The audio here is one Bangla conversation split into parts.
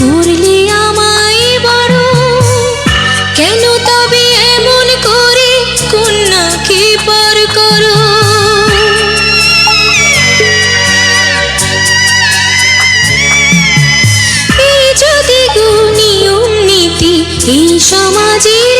করলে আমায় বড়? কেন তবে এমন করে কন্যাকে পার করো? যদি গুণী নীতি এই সমাজের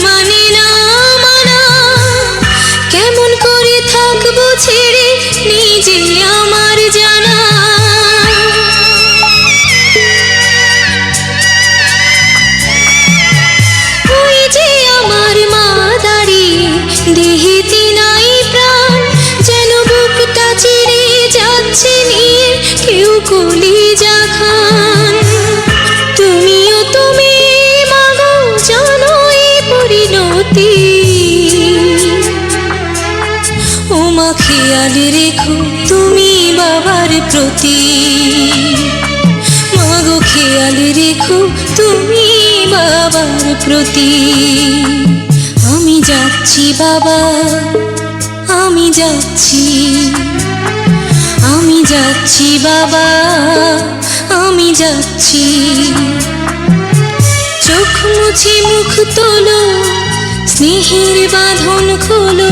খেয়াল রেখো তুমি বাবার প্রতি। মাগো খেয়াল রেখো তুমি বাবার প্রতি। আমি যাচ্ছি বাবা, আমি যাচ্ছি। আমি যাচ্ছি বাবা, আমি যাচ্ছি। চোখ মুছে মুখ তোলো, স্নেহের বাঁধন খোলো।